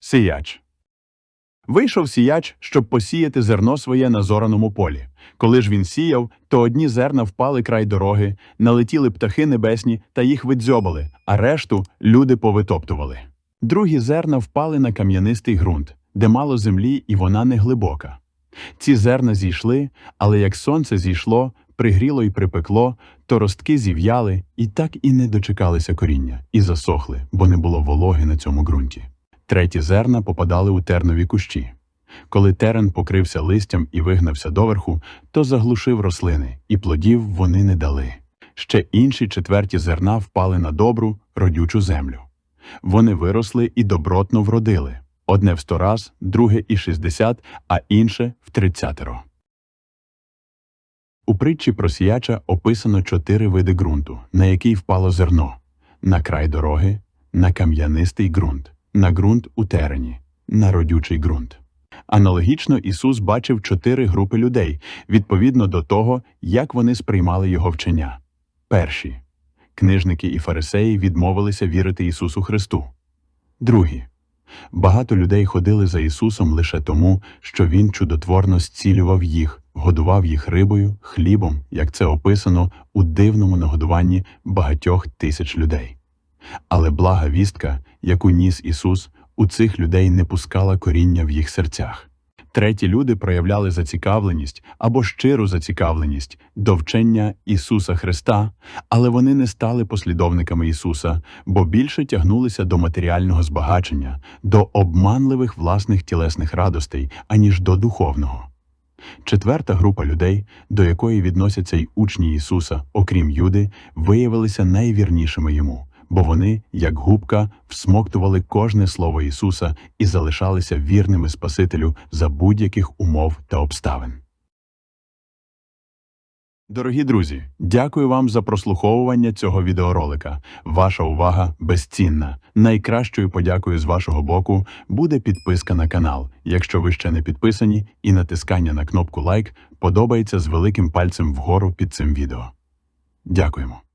Сіяч. Вийшов сіяч, щоб посіяти зерно своє на зораному полі. Коли ж він сіяв, то одні зерна впали край дороги, налетіли птахи небесні та їх видзьобали, а решту люди повитоптували. Другі зерна впали на кам'янистий ґрунт, де мало землі, і вона не глибока. Ці зерна зійшли, але як сонце зійшло, пригріло і припекло, то ростки зів'яли і так і не дочекалися коріння, і засохли, бо не було вологи на цьому ґрунті. Треті зерна попадали у тернові кущі. Коли терен покрився листям і вигнався доверху, то заглушив рослини, і плодів вони не дали. Ще інші четверті зерна впали на добру, родючу землю. Вони виросли і добротно вродили одне в сто раз, друге і шістдесят, а інше в тридцятеро. У притчі про сіяча описано чотири види ґрунту, на який впало зерно на край дороги, на кам'янистий ґрунт, на ґрунт у терені, на родючий ґрунт. Аналогічно Ісус бачив чотири групи людей відповідно до того, як вони сприймали Його вчення. Перші книжники і фарисеї відмовилися вірити Ісусу Христу. Другі багато людей ходили за Ісусом лише тому, що Він чудотворно зцілював їх, годував їх рибою, хлібом, як це описано у дивному нагодуванні багатьох тисяч людей. Але блага вістка, яку ніс Ісус, у цих людей не пускала коріння в їх серцях. Треті люди проявляли зацікавленість або щиру зацікавленість до вчення Ісуса Христа, але вони не стали послідовниками Ісуса, бо більше тягнулися до матеріального збагачення, до обманливих власних тілесних радостей, аніж до духовного. Четверта група людей, до якої відносяться й учні Ісуса, окрім Юди, виявилися найвірнішими йому, бо вони, як губка, всмоктували кожне слово Ісуса і залишалися вірними Спасителю за будь-яких умов та обставин. Дорогі друзі, дякую вам за прослуховування цього відеоролика. Ваша увага безцінна. Найкращою подякою з вашого боку буде підписка на канал, якщо ви ще не підписані, і натискання на кнопку лайк подобається з великим пальцем вгору під цим відео. Дякуємо.